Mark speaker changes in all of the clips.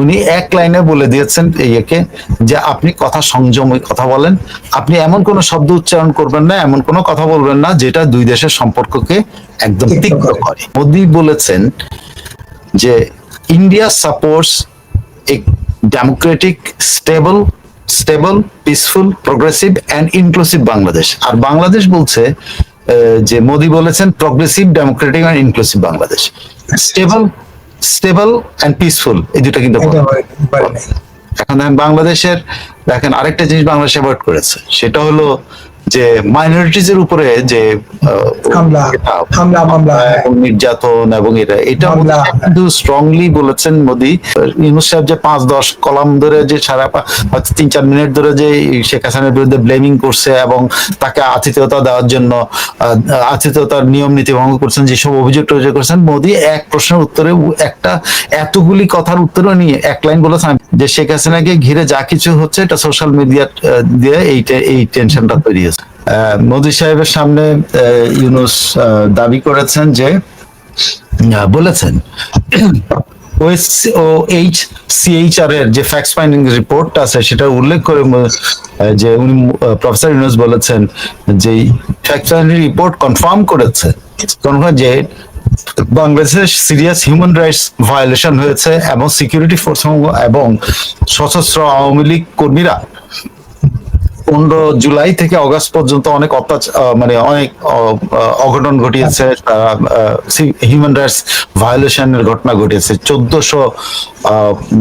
Speaker 1: উনি এক লাইনে বলে দিয়েছেন ইয়েকে যে আপনি কথা সংযমে কথা বলেন। আপনি এমন কোনো শব্দ উচ্চারণ করবেন না এমন কোনো কথা বলবেন না যেটা দুই দেশের সম্পর্ককে একদম
Speaker 2: তিক্ত করে।
Speaker 1: মোদি বলেছেন যে India supports a democratic stable stable peaceful progressive and inclusive Bangladesh. আর বাংলাদেশ বলছে যে মোদি বলেছেন progressive democratic and inclusive Bangladesh. Stable stable and peaceful এই দুটো কিন্তু। এখন দেখেন বাংলাদেশের দেখেন আরেকটা জিনিস বাংলাদেশ অ্যাভয়েড করেছে সেটা হলো যে মাইনরিটিজ এর উপরে যে
Speaker 2: হামলা হামলা মামলা হ্যাঁ।
Speaker 1: এবং নির্যাতন এবং এটা এটা কিন্তু স্ট্রংলি বলেছেন মোদি। ইউনুস সাহেব যে পাঁচ দশ কলাম ধরে যে সারা তিন চার মিনিট ধরে যে শেখ হাসিনার বিরুদ্ধে ব্লেমিং করছে এবং তাকে আতিথেয়তা দেওয়ার জন্য আতিথেয়তার নিয়ম নীতি ভঙ্গ করছেন যেসব অভিযোগ টভিযোগ করছেন মোদি এক প্রশ্নের উত্তরে একটা এতগুলি কথার উত্তরে নিয়ে এক লাইন বলেছেন যে শেখ হাসিনাকে ঘিরে যা কিছু হচ্ছে এটা সোশ্যাল মিডিয়া দিয়ে এই এই টেনশনটা তৈরি আহ, মোদি সাহেবের সামনে ইউনুস আহ, দাবি করেছেন যে বলেছেন ও এইচ সিএইচআর এর যে ফ্যাক্ট ফাইন্ডিং রিপোর্ট আছে সেটা উল্লেখ করে যে উনি প্রফেসর ইউনুস বলেছেন যে ফ্যাক্ট ফাইন্ডিং রিপোর্ট কনফার্ম করেছে যে বাংলাদেশে সিরিয়াস হিউম্যান রাইটস ভায়োলেশন হয়েছে এবং সিকিউরিটি ফোর্স এবং সশস্ত্র আওয়ামী লীগ কর্মীরা পনেরো জুলাই থেকে অগস্ট পর্যন্ত অনেক অত্যাচার মানে অনেক অঘটন ঘটিয়েছে তারা হিউম্যান রাইটস ভায়োলেশনের ঘটনা ঘটিয়েছে। চোদ্দশো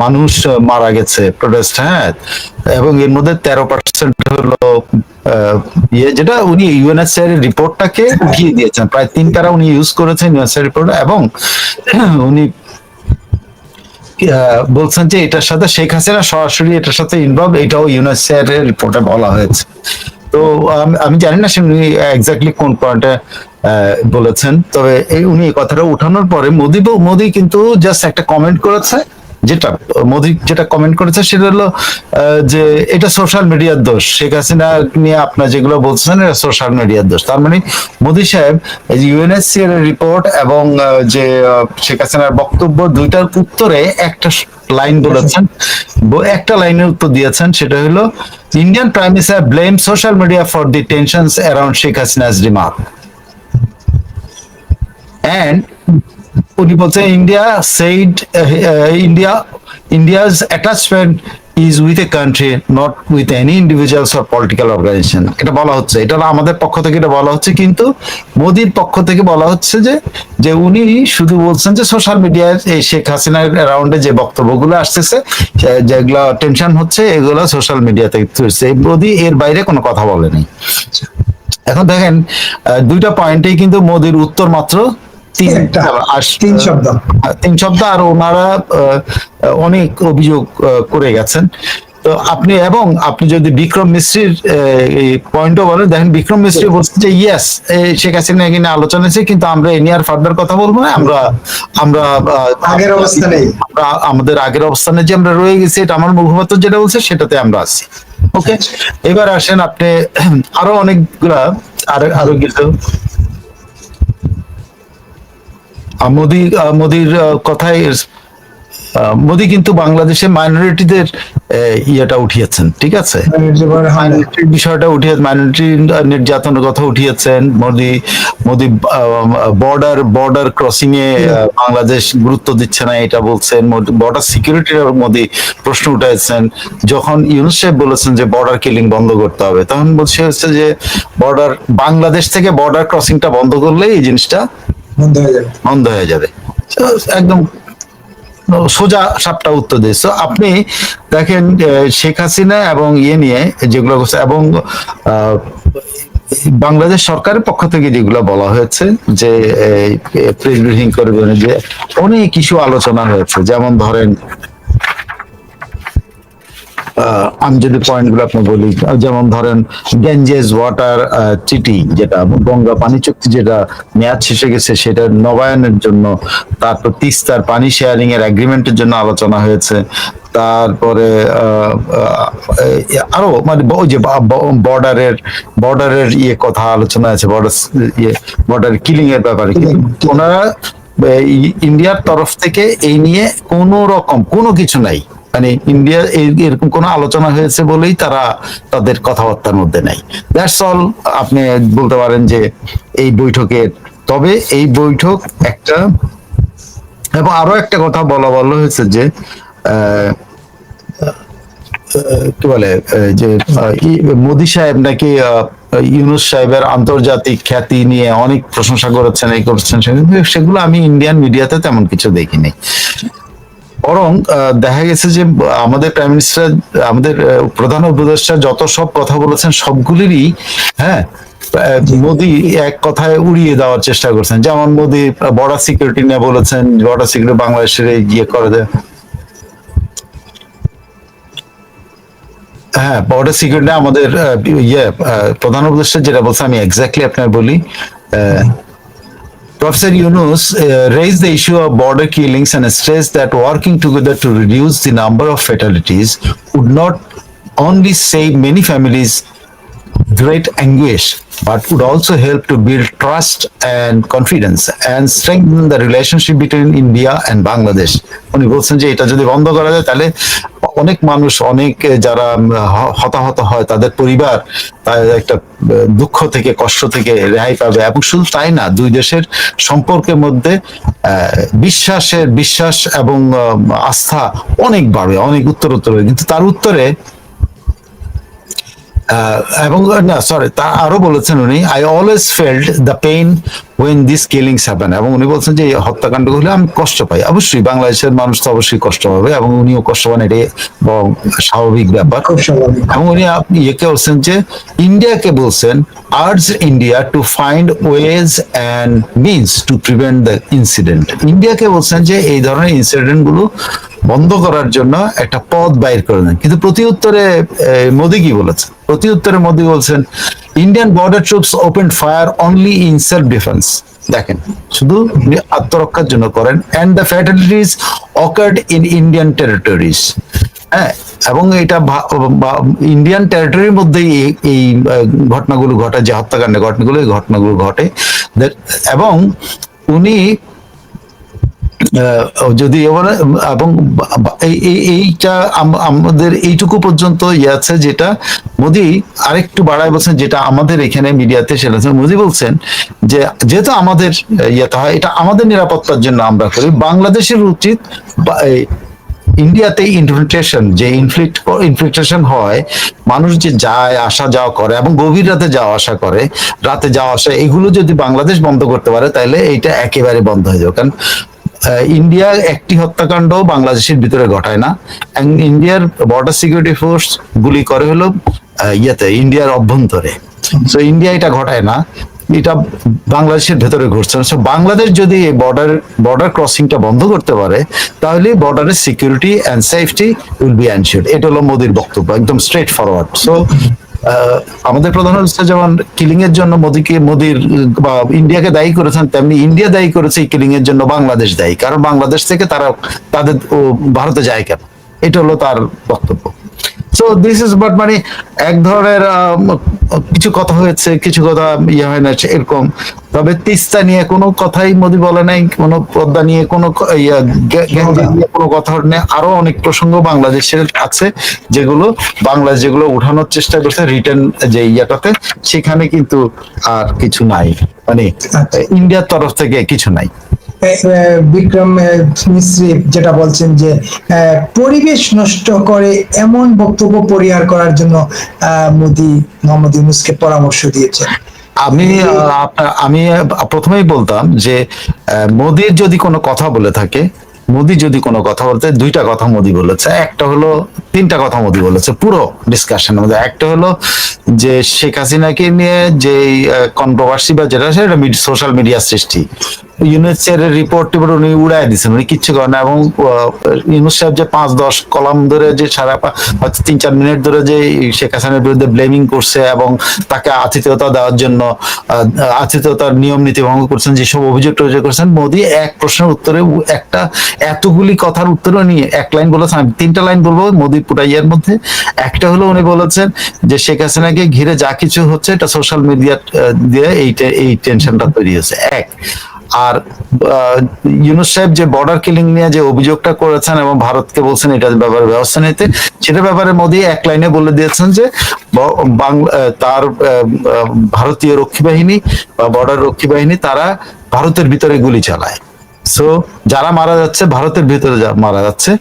Speaker 1: মানুষ মারা গেছে প্রোটেস্ট হ্যাঁ? এবং এর মধ্যে তেরো পার্সেন্ট হলো আহ, ইয়ে যেটা উনি ইউএনএসএর রিপোর্টটাকে উঠিয়ে দিয়েছেন। প্রায় তিন প্যারা উনি ইউজ করেছেন ইউএনএসএর রিপোর্ট এবং উনি বলছেন যে এটার সাথে শেখ হাসিনা সরাসরি এটার সাথে ইনভলভ এটাও ইউনেসের রিপোর্টে বলা হয়েছে। তো, আমি জানি না উনি এক্স্যাক্টলি কোন পয়েন্টে বলেছেন। তবে উনি এই কথাটা উঠানোর পরে মোদি মোদি কিন্তু জাস্ট একটা কমেন্ট করেছে যেটা, মোদি যেটা কমেন্ট করেছে সেটা হলো যে এটা সোশ্যাল মিডিয়ার দোষ। শেখ হাসিনা নিয়ে আপনার যেগুলো বলছেন এটা সোশ্যাল মিডিয়ার দোষ। তার মানে মোদি সাহেব এই ইউএনএসসি এর রিপোর্ট এবং যে শেখ হাসিনার বক্তব্য, দুইটার উত্তরে একটা লাইন বলেছেন। একটা লাইনের উত্তর দিয়েছেন, সেটা হলো Indian prime minister blame social media for the tensions around Sheikh Hasina's remark and উনি বলছেন India said India India's attachment is with a country not with any individuals or political organisation এটা বলা হচ্ছে। এটা আমাদের পক্ষ থেকে এটা বলা হচ্ছে, কিন্তু মোদির পক্ষ থেকে বলা হচ্ছে যে যে উনি শুধু বলছেন যে সোশ্যাল মিডিয়ায় এই শেখ হাসিনার অ্যারাউন্ডে যে বক্তব্যগুলো আসতেছে যেগুলো টেনশন হচ্ছে, এগুলো সোশ্যাল মিডিয়া থেকে তুলছে। মোদি এর বাইরে কোনো কথা বলেনি এখন দেখেন দুইটা পয়েন্টেই কিন্তু মোদির উত্তর মাত্র তিন
Speaker 2: শব্দ।
Speaker 1: তিন শব্দ আর ওনারা অনেক অভিযোগ করে গেছেন। তো আপনি এবং আপনি যদি বিক্রম মিশ্রির এই পয়েন্টও বলেন দেখেন বিক্রম মিশ্রি বলছে যে ইয়েস শেখ হাসিনা এখানে আলোচনা হয়েছে কিন্তু আমরা এ নিয়ে আর ফার্দার কথা বলব না। আমরা আমরা
Speaker 2: আগের অবস্থানেই।
Speaker 1: আমরা আমাদের আগের অবস্থানে যে আমরা রয়ে গেছি এটা আমার মুখপাত্র যেটা বলছে সেটাতে আমরা আছি। ওকে এবার আসেন আপনি আরও অনেকগুলা আরও আরও কিছু। মোদি মোদির কথায় মোদি কিন্তু বাংলাদেশে মাইনরিটিদের ইয়েটা উঠিয়েছেন ঠিক আছে? মাইনরিটির বিষয়টা উঠিয়ে মাইনরিটি নির্যাতনের কথা উঠিয়েছেন Modi Modi border border crossing এ বাংলাদেশ গুরুত্ব দিচ্ছে না এটা বলছেন বর্ডার সিকিউরিটির মোদি প্রশ্ন উঠাইছেন যখন ইউনুস সাহেব বলেছেন যে বর্ডার কিলিং বন্ধ করতে হবে তখন বলছে হচ্ছে যে বর্ডার বাংলাদেশ থেকে বর্ডার ক্রসিংটা বন্ধ করলে এই জিনিসটা
Speaker 2: বন্ধ হয়ে যাবে।
Speaker 1: একদম সোজা সাপটা উত্তর দিয়েছে। আপনি দেখেন শেখ হাসিনা এবং ইয়ে নিয়ে যেগুলো এবং বাংলাদেশ সরকারের পক্ষ থেকে যেগুলো বলা হয়েছে যে প্রেস ব্রিফিং করবেন যে অনেক কিছু আলোচনা হয়েছে। যেমন ধরেন আমি যদি পয়েন্টগুলো আপনি বলি যেমন ধরেন গেঞ্জেস ওয়াটার চিটি যেটা গঙ্গা পানি চুক্তি যেটা মেয়াদ শেষে গেছে সেটা নবায়নের জন্য তারপর তিস্তার পানি শেয়ারিং এর এগ্রিমেন্টের জন্য আলোচনা হয়েছে। তারপরে আরও মানে ওই যে বর্ডারের বর্ডারের ইয়ে কথা আলোচনা আছে বর্ডার ইয়ে বর্ডার কিলিং এর ব্যাপারে। ওনারা ইন্ডিয়ার তরফ থেকে এই নিয়ে কোনো রকম কোনো কিছু নাই। মানে ইন্ডিয়া এরকম কোনো আলোচনা হয়েছে বলেই তারা তাদের কথাবার্তার মধ্যে নাই। দ্যাটস অল আপনি বলতে পারেন যে এই বৈঠকের। তবে এই বৈঠক একটা, এবং আরও একটা কথা বলা বলা হয়েছে যে কি বলে যে মোদি সাহেব নাকি ইউনুস সাহেবের আন্তর্জাতিক খ্যাতি নিয়ে অনেক প্রশংসা করেছেন, এই করছেন সেগুলো আমি ইন্ডিয়ান মিডিয়াতে তেমন কিছু দেখিনি। বরং দেখা গেছে যে আমাদের প্রাইম মিনিস্টার আমাদের প্রধান উপদেষ্টা যত সব কথা বলেছেন সবগুলিরই হ্যাঁ মোদি এক কথায় উড়িয়ে দেওয়ার চেষ্টা করছেন। যেমন মোদি বর্ডার সিকিউরিটি নিয়ে বলেছেন বর্ডার সিকিউরিটি বাংলাদেশের ইয়ে করে দেয় হ্যাঁ বর্ডার সিকিউরিটি আমাদের ইয়ে প্রধান উপদেষ্টা যেটা বলছে আমি এক্স্যাক্টলি আপনার বলি আহ, Professor Yunus uh, raised the issue of border killings and stressed that working together to reduce the number of fatalities would not only save many families great anguish, but would also help to build trust and confidence and strengthen the relationship between India and Bangladesh. উনি বলছেন যে এটা যদি বন্ধ করা যায় তাহলে অনেক মানুষ অনেক যারা হতাহত হয় তাদের পরিবার একটা দুঃখ থেকে কষ্ট থেকে রেহাই পাবে এবং শুধু তাই না দুই দেশের সম্পর্কের মধ্যে বিশ্বাসের বিশ্বাস এবং আস্থা অনেক বাড়বে অনেক উত্তরোত্তর হবে। কিন্তু তার উত্তরে এবং না সরি তা আরও বলেছেন উনি I always felt the pain when this killings happen এবং উনি বলছেন যে এই হত্যাকাণ্ড হলে আমি কষ্ট পাই। অবশ্যই বাংলাদেশের মানুষ তো অবশ্যই কষ্ট পাবে এবং উনিও কষ্ট পান এটাই স্বাভাবিক ব্যাপার। এবং উনি ইয়েকে বলছেন যে ইন্ডিয়াকে বলছেন urge India to find ways and means to prevent the incident ইন্ডিয়াকে বলছেন যে এই ধরনের ইনসিডেন্টগুলো বন্ধ করার জন্য একটা পথ বাইর করে দেন। কিন্তু প্রতি উত্তরে মোদি কি বলেছেন? প্রতি উত্তরে মোদি বলছেন Indian border troops open fire only in self defence দেখেন, শুধু আত্মরক্ষার জন্য করেন and the fatalities occurred in Indian territories হ্যাঁ এবং এটা ইন্ডিয়ান টেরিটরির মধ্যেই এই- ঘটনাগুলো ঘটে, যে হত্যাকাণ্ডের ঘটনাগুলো, এই ঘটনাগুলো ঘটে। এবং উনি যদি এবং এইটা আমাদের এইটুকু পর্যন্ত ইয়ে আছে যেটা মোদি আরেকটু বাড়ায় বলছেন, যেটা আমাদের এখানে মিডিয়াতে সেটা মোদি বলছেন যে, যেহেতু আমাদের ইয়েতে হয়, এটা আমাদের নিরাপত্তার জন্য আমরা করি। বাংলাদেশের উচিত ইন্ডিয়াতে ইনফিল্ট্রেশন যে ইনফ্লিক্ট ইনফিল্ট্রেশন হয়, মানুষ যে যায়, আসা যাওয়া করে এবং গভীর রাতে যাওয়া আসা করে, রাতে যাওয়া আসা, এগুলো যদি বাংলাদেশ বন্ধ করতে পারে, তাহলে এইটা একেবারে বন্ধ হয়ে যাবে। কারণ ইন্ডিয়া একটি হত্যাকাণ্ড বাংলাদেশের ভিতরে ঘটায় না। ইন্ডিয়ার বর্ডার সিকিউরিটি ফোর্স গুলি করে হলো ইয়েতে ইন্ডিয়ার অভ্যন্তরে। তো ইন্ডিয়া এটা ঘটায় না। এটা বাংলাদেশের ভেতরে ঘটছে So, বাংলাদেশ যদি এই বর্ডার বর্ডার ক্রসিংটা বন্ধ করতে পারে তাহলে বর্ডারের security and safety will be ensured এটা হলো মোদির বক্তব্য একদম স্ট্রেট ফরওয়ার্ড সো আমাদের প্রধান হচ্ছে যেমন কিলিং এর জন্য মোদিকে, মোদির, বা ইন্ডিয়াকে দায়ী করেছেন, তেমনি ইন্ডিয়া দায়ী করেছে এই কিলিং এর জন্য বাংলাদেশ দায়ী। কারণ বাংলাদেশ থেকে তারা, তাদের ভারতে যায় কেন? এটা হলো তার বক্তব্য। সো দিস ইজ বাট মানে এক ধরনের কিছু কথা হয়েছে কিছু কথা ইয়ে হয় না এরকম। তবে তিস্তা নিয়ে কোনো কথাই মোদি বলে নাই কোনো পদ্মা নিয়ে কোনো ইয়া, নিয়ে কোনো কথা নেই আরও অনেক প্রসঙ্গ বাংলাদেশের আছে যেগুলো বাংলাদেশ যেগুলো উঠানোর চেষ্টা করছে রিটার্ন যে ইয়াটাতে সেখানে কিন্তু আর কিছু নাই। মানে
Speaker 2: আচ্ছা।
Speaker 1: ইন্ডিয়ার তরফ থেকে কিছু নাই।
Speaker 2: বিক্রম মিশ্রি যেটা বলছেন যে পরিবেশ নষ্ট করে এমন বক্তব্য পরিহার করার জন্য মোদি, মোহাম্মদ ইউনুসকে পরামর্শ দিয়েছেন।
Speaker 1: আমি আমি প্রথমেই বলতাম যে মোদির যদি কোনো কথা বলে থাকে, মোদি যদি কোনো কথা বলতে, দুইটা কথা মোদি বলেছে। একটা হলো, তিনটা কথা মোদি বলেছে, পুরো ডিসকাশনের মধ্যে। একটা হলো যে, শেখ হাসিনাকে নিয়ে যে কন্ট্রোভার্সি বা যেটা সেটা সোশ্যাল মিডিয়া সৃষ্টি। ইউনিসেফের রিপোর্ট টিপোর্ট উনি উড়াই দিচ্ছেন উনি কিচ্ছু করেন না এবং ইউনুস যে পাঁচ দশ কলাম ধরে যে সারা তিন, চার মিনিট ধরে যে শেখ হাসিনার বিরুদ্ধে ব্লেমিং করছে এবং তাকে আতিথেয়তা দেওয়ার জন্য আতিথেয়তার নিয়ম নীতি ভঙ্গ করছেন, যেসব অভিযোগ টভিযোগ করছেন, মোদী এক প্রশ্নের উত্তরে একটা এতগুলি কথার উত্তরও নিয়ে এক লাইন বলেছেন, আমি তিনটা লাইন বলব মোদি পুরাইয়ার মধ্যে। একটা হলো উনি বলেছেন যে শেখ হাসিনাকে ঘিরে যা কিছু হচ্ছে, এটা সোশ্যাল মিডিয়া দিয়ে এই টেনশনটা তৈরি হয়েছে। এক আর আহ, ইউনুস সাহেব যে বর্ডার কিলিং নিয়ে যে অভিযোগটা করেছেন এবং ভারতকে বলছেন এটার ব্যাপারে ব্যবস্থা নিতে সেটা ব্যাপারে মোদী এক লাইনে বলে দিয়েছেন যে তার ভারতীয় রক্ষী বাহিনী বা বর্ডার রক্ষী বাহিনী তারা ভারতের ভিতরে গুলি চালায়। সো যারা মারা যাচ্ছে ভারতের ভিতরে মারা যাচ্ছে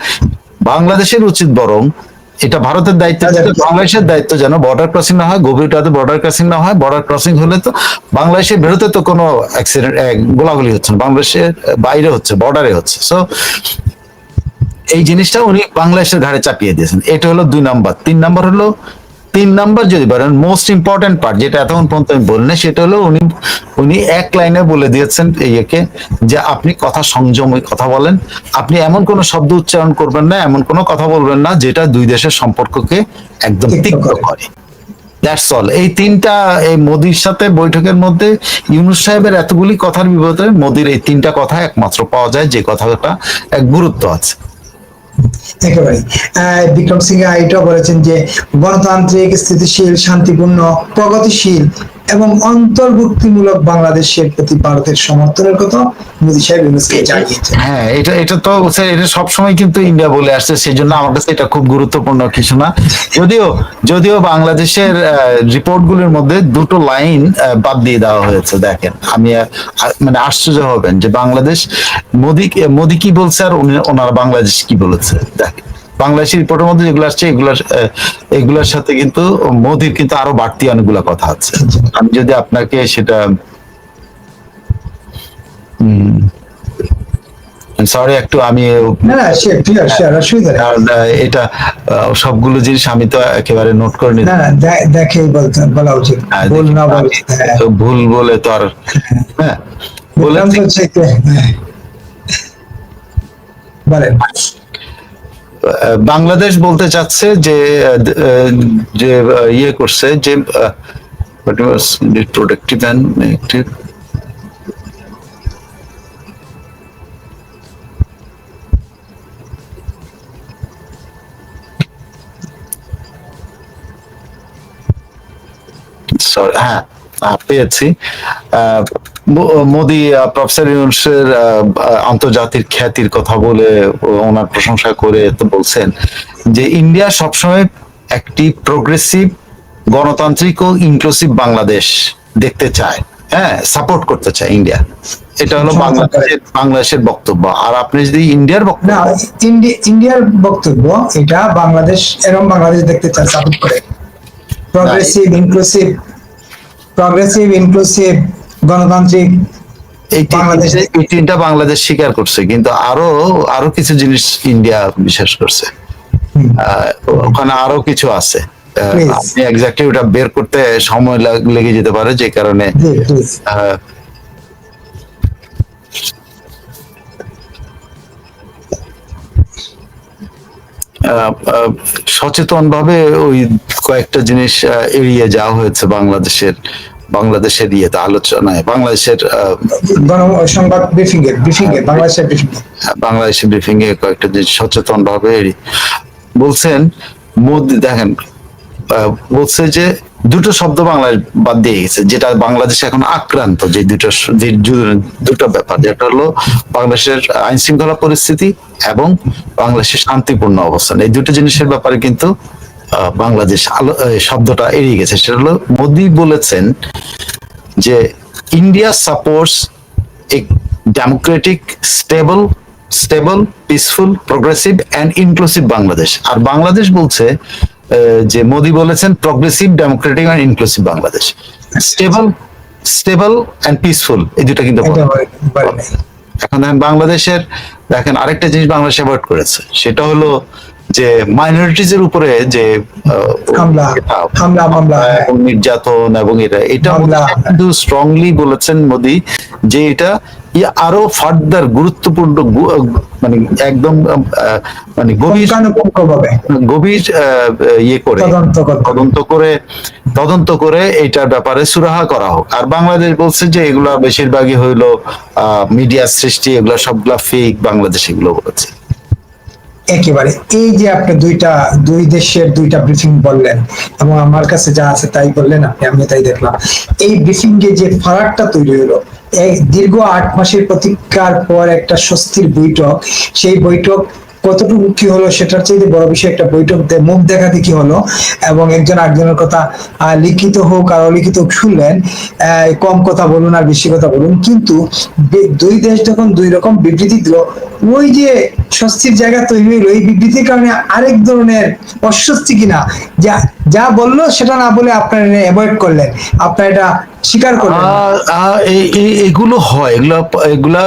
Speaker 1: বাংলাদেশের উচিত বরং এটা ভারতের দায়িত্ব যেটা বাংলাদেশের দায়িত্ব যেন বর্ডার ক্রসিং না হয় গভীরটাতে বর্ডার ক্রসিং না হয় বর্ডার ক্রসিং হলে তো বাংলাদেশের বেরোতে তো কোনো অ্যাক্সিডেন্ট গোলাগুলি হচ্ছে না। বাংলাদেশের বাইরে হচ্ছে বর্ডারে হচ্ছে। সো এই জিনিসটা উনি বাংলাদেশের ঘাড়ে চাপিয়ে দিয়েছেন। এটা হলো দুই নাম্বার। তিন নাম্বার হলো তিন নাম্বার যদি বলেন মোস্ট ইম্পর্টেন্ট পার্ট যেটা এতক্ষণ পর্যন্ত আমি বললেন সেটা হলো উনি উনি এক লাইনে বলে দিয়েছেন ইয়েকে যে আপনি কথা সংযমে কথা বলেন। আপনি এমন কোনো শব্দ উচ্চারণ করবেন না এমন কোনো কথা বলবেন না যেটা দুই দেশের সম্পর্ককে একদম
Speaker 2: তিক্ত করে।
Speaker 1: দ্যাটস অল এই তিনটা এই মোদির সাথে বৈঠকের মধ্যে ইউনুস সাহেবের এতগুলি কথার বিপরীতে মোদির এই তিনটা কথা একমাত্র পাওয়া যায় যে কথাটা এক গুরুত্ব আছে।
Speaker 2: একেবারে বিক্রম সিং এটাও বলেছেন যে গণতান্ত্রিক স্থিতিশীল শান্তিপূর্ণ প্রগতিশীল এবং অন্তর্ভুক্তিমূলক বাংলাদেশের প্রতি ভারতের সমর্থনের কথা মোদী সাহেব ইউনুসকে জানিয়েছেন।
Speaker 1: হ্যাঁ এটা এটা তো এটা সবসময় কিন্তু ইন্ডিয়া বলে আসছে সেই জন্য আমার কাছে এটা খুব গুরুত্বপূর্ণ কিছু না। যদিও যদিও বাংলাদেশের রিপোর্ট গুলির মধ্যে দুটো লাইন বাদ দিয়ে দেওয়া হয়েছে, দেখেন। আমি মানে আশ্চর্য হবেন যে বাংলাদেশ, মোদি মোদি কি বলছে আর ওনারা বাংলাদেশ কি বলেছে, দেখেন। বাংলাদেশের রিপোর্টের মধ্যে যেগুলো আসছে এগুলার এগুলোর সাথে কিন্তু মোদির কিন্তু আরও বাড়তি অনেকগুলো কথা আছে। আমি যদি আপনাকে সেটা সরি একটু আমি এটা সবগুলো জিনিস আমি তো একেবারে নোট করে নিই
Speaker 2: দেখেই বলা উচিত।
Speaker 1: হ্যাঁ,
Speaker 2: ভুল না হ্যাঁ।
Speaker 1: ভুল বলে তো আর হ্যাঁ বলে
Speaker 2: হ্যাঁ। বলেন।
Speaker 1: বাংলাদেশ বলতে চাচ্ছে যে যে ইয়ে করছে যে প্রোডাক্টিভ অ্যান্ড হ্যাঁ পেয়েছি। মোদি প্রফেসর ইউনুসের আন্তর্জাতিক খ্যাতির কথা বলে ওনার প্রশংসা করে তো বলছেন যে ইন্ডিয়া সবসময় একটি প্রোগ্রেসিভ গণতান্ত্রিক ও ইনক্লুসিভ বাংলাদেশ দেখতে চায়। হ্যাঁ সাপোর্ট করতে চায় ইন্ডিয়া। এটা হলো বাংলাদেশের বাংলাদেশের বক্তব্য। আর আপনি যদি ইন্ডিয়ার বক্তব্য
Speaker 2: ইন্ডিয়ার বক্তব্য এটা বাংলাদেশ এরকম বাংলাদেশ দেখতে চায় সাপোর্ট করে। প্রগ্রেসিভ ইনক্লুসিভ প্রগ্রেসিভ ইনক্লুসিভ গণতান্ত্রিক
Speaker 1: এই তিন-
Speaker 2: বাংলাদেশ-
Speaker 1: এই তিনটা বাংলাদেশ স্বীকার করছে কিন্তু আরও আরও কিছু জিনিস ইন্ডিয়া বিশ্বাস করছে। ওখানে আরও কিছু আছে। আপনি এক্স্যাক্টলি ওটা বের করতে সময় লেগে যেতে পারে যে কারণে সচেতন ভাবে ওই কয়েকটা জিনিস এড়িয়ে যাওয়া হয়েছে বাংলাদেশের বাংলাদেশের ইয়েতে আলোচনায় বাংলাদেশের
Speaker 2: সংবাদ ব্রিফিং এ ব্রিফিং এ বাংলাদেশের ব্রিফিং
Speaker 1: বাংলাদেশি ব্রিফিং এ কয়েকটা জিনিস সচেতন ভাবে বলছেন মোদি দেখেন বলছে যে দুটো শব্দ বাংলায় বাদ দিয়ে গেছে যেটা বাংলাদেশ এখন আক্রান্ত যে দুটো যে দুটো ব্যাপার যেটা হলো বাংলাদেশের আইন শৃঙ্খলা পরিস্থিতি এবং বাংলাদেশের শান্তিপূর্ণ অবস্থান। এই দুটো জিনিসের ব্যাপারে কিন্তু বাংলাদেশ শব্দটা এড়িয়ে গেছে। সেটা হলো মোদি বলেছেন যে India supports a democratic, stable, stable, peaceful, progressive and inclusive Bangladesh. আর বাংলাদেশ বলছে যে মোদি বলেছেন progressive democratic and inclusive Bangladesh. Stable stable and peaceful এই দুটা কিন্তু। এখন দেখেন বাংলাদেশের দেখেন আরেকটা জিনিস বাংলাদেশ অ্যাভয়েড করেছে। সেটা হলো যে মাইনরিটিজ এর উপরে যে
Speaker 2: হামলা, হামলা, মামলা, হ্যাঁ।
Speaker 1: এবং নির্যাতন এবং এটা এটা কিন্তু স্ট্রংলি বলেছেন মোদি যে এটা আরও ফার্দার গুরুত্বপূর্ণ মানে একদম মানে গভীর গভীর ইয়ে করে
Speaker 2: তদন্ত
Speaker 1: করে তদন্ত করে এইটার ব্যাপারে সুরাহা করা হোক। আর বাংলাদেশ বলছে যে এগুলা বেশিরভাগই হইল মিডিয়া সৃষ্টি এগুলা সবগুলা ফেক বাংলাদেশ এগুলো বলেছে।
Speaker 2: একেবারে। এই যে আপনি দুইটা, দুই দেশের দুইটা ব্রিফিং বললেন, এবং আমার কাছে যা আছে তাই বললেন, আপনি আমি তাই দেখলাম। এই ব্রিফিং এ যে ফারাকটা তৈরি হলো দীর্ঘ আট মাসের প্রতীক্ষার পর একটা স্বস্তির বৈঠক। সেই বৈঠক কতটুকু কি হলো সেটার চাইতে বড় বিষয় একটা বৈঠক মুখ দেখা দেখি হলো এবং একজন আরেকজনের কথা লিখিত হোক আর অলিখিত হোক শুনলেন কম কথা বলুন আর বেশি কথা বলুন। কিন্তু দুই দেশ যখন দুই রকম বিবৃতি দিল, ওই যে স্বস্তির জায়গা তৈরি হইল, এই বিবৃতির কারণে আরেক ধরনের অস্বস্তি কিনা? যা যা বলল সেটা না বলে আপনারা অ্যাভয়েড করলেন। আপনারা এটা স্বীকার করলেন।
Speaker 1: এগুলো হয় এগুলো এগুলা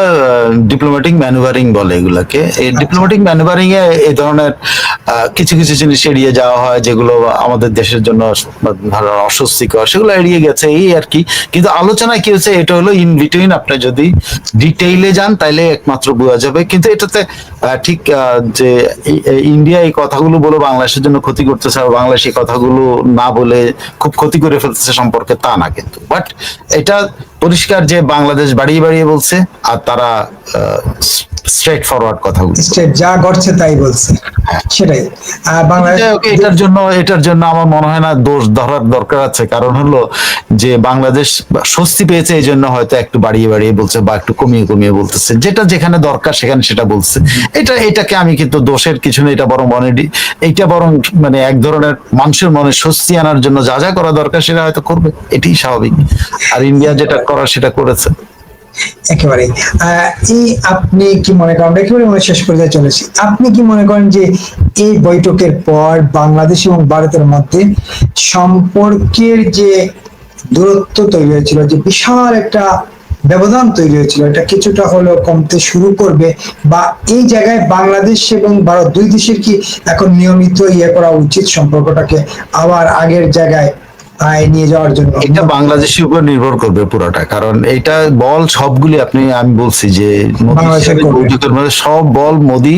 Speaker 1: ডিপ্লোম্যাটিক ম্যানুভারিং বলে এগুলাকে। এই ডিপ্লোম্যাটিক ম্যানুভারিং এ এই ধরনের কিছু কিছু জিনিস এড়িয়ে যাওয়া হয় যেগুলো আমাদের দেশের জন্য ধরো অস্বস্তিকর সেগুলো এড়িয়ে গেছে এই আর কি। কিন্তু আলোচনায় কি হচ্ছে এটা হলো ইন বিটুইন আপনি যদি ডিটেইলে যান তাইলে একমাত্র বোঝা যাবে। কিন্তু এটাতে ঠিক আহ, যে ইন্ডিয়া এই কথাগুলো বলে বাংলাদেশের জন্য ক্ষতি করতেছে আর বাংলাদেশ এই কথাগুলো না বলে খুব ক্ষতি করে ফেলতেছে সম্পর্কে তা না কিন্তু। বাট এটা পরিষ্কার যে বাংলাদেশ বাড়িয়ে বাড়িয়ে বলছে আর তারা স্ট্রেট ফরওয়ার্ড কথা
Speaker 2: স্টেট যা ঘটছে তাই বলছে। সেটাই। আর বাংলাদেশ
Speaker 1: এটার জন্য এটার জন্য আমার মনে হয় না দোষ ধরার দরকার আছে। কারণ হলো যে বাংলাদেশ স্বস্তি পেয়েছে এই জন্য হয়তো একটু বাড়িয়ে বাড়িয়ে বলছে বা একটু কমিয়ে কমিয়ে বলতেছে। যেটা যেখানে দরকার সেখানে সেটা বলছে। এটা এটাকে আমি কিন্তু দোষের কিছু না এটা বরং মনে এইটা বরং মানে এক ধরনের মানুষের মনে স্বস্তি আনার জন্য যা যা করা দরকার সেটা হয়তো করবে। এটাই স্বাভাবিক। আর ইন্ডিয়া যেটা করার সেটা করেছে।
Speaker 2: একেবারে। এই আপনি কি মনে করেন একেবারে মনে শেষ চলেছি আপনি কি মনে করেন যে এই বৈঠকের পর বাংলাদেশ এবং ভারতের মধ্যে সম্পর্কের যে দূরত্ব তৈরি হয়েছিল, যে বিশাল একটা ব্যবধান তৈরি হয়েছিল, এটা কিছুটা হলেও কমতে শুরু করবে, বা এই জায়গায় বাংলাদেশ এবং ভারত দুই দেশের কি এখন নিয়মিত ইয়ে করা উচিত সম্পর্কটাকে আবার আগের জায়গায় আয় নিয়ে যাওয়ার জন্য।
Speaker 1: এটা বাংলাদেশের উপর নির্ভর করবে পুরোটা কারণ এটা বল সবগুলি আপনি আমি বলছি যে সব বল মোদি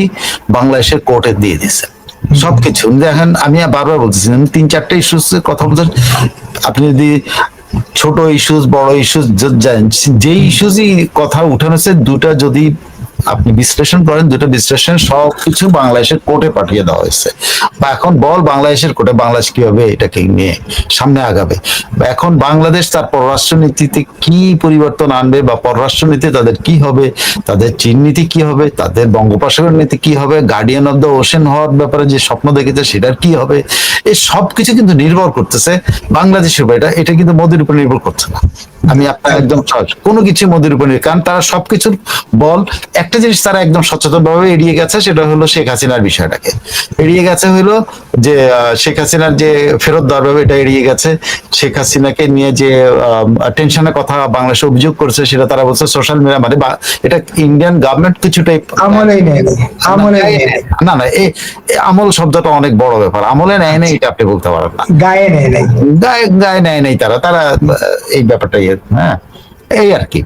Speaker 1: বাংলাদেশের কোর্টে দিয়ে দিছে সবকিছু। দেখেন আমি বারবার বলতেছি তিন চারটে ইস্যুস কথা বলছেন আপনি যদি ছোট ইস্যুস বড় ইস্যুস যে ইস্যুসই কথা উঠানো হচ্ছে দুটা যদি আপনি বিশ্লেষণ করেন, দুটো বিশ্লেষণ সবকিছু বাংলাদেশের কোর্টে পাঠিয়ে দেওয়া হয়েছে। বা এখন বল বাংলাদেশের কোর্টে, বাংলাদেশ কীভাবে এটাকে নিয়ে সামনে আগাবে? এখন বাংলাদেশ তার পররাষ্ট্র নীতিতে কি পরিবর্তন আনবে বা পররাষ্ট্র নীতি তাদের কি হবে, তাদের চীন নীতি কি হবে, তাদের বঙ্গোপসাগর নীতি কি হবে গার্ডিয়ান অফ দ্য ওশেন হওয়ার ব্যাপারে যে স্বপ্ন দেখেছে সেটার কি হবে এই সব কিছু কিন্তু নির্ভর করতেছে বাংলাদেশের উপর। এটা এটা কিন্তু মোদির উপর নির্ভর করছে না। আমি আপনার একদম সহজ। কোনো কিছু মোদির উপর নির্ভর কারণ তারা সবকিছুর বল একটা জিনিস তারা একদম সচেতন ভাবে এড়িয়ে গেছে সেটা হলো শেখ হাসিনার বিষয়টাকে। এড়িয়ে গেছে হলো যে শেখ হাসিনার যে ফেরত দেওয়ার ব্যাপার এটা এড়িয়ে গেছে। শেখ হাসিনাকে নিয়ে যে টেনশনের কথা বাংলাদেশে অভিযোগ করছে সেটা তারা বলছে সোশ্যাল মিডিয়া মানে এটা ইন্ডিয়ান গভর্নমেন্ট কিছুটাই
Speaker 2: নেই
Speaker 1: না না এই আমল শব্দটা অনেক বড় ব্যাপার। আমলে নেয় না এটা আপনি বলতে পারেন না।
Speaker 2: গায়ে নেয় নেই।
Speaker 1: গায়ে গায়ে নেয় নাই তারা। তারা এই ব্যাপারটাই হ্যাঁ এই আর কি।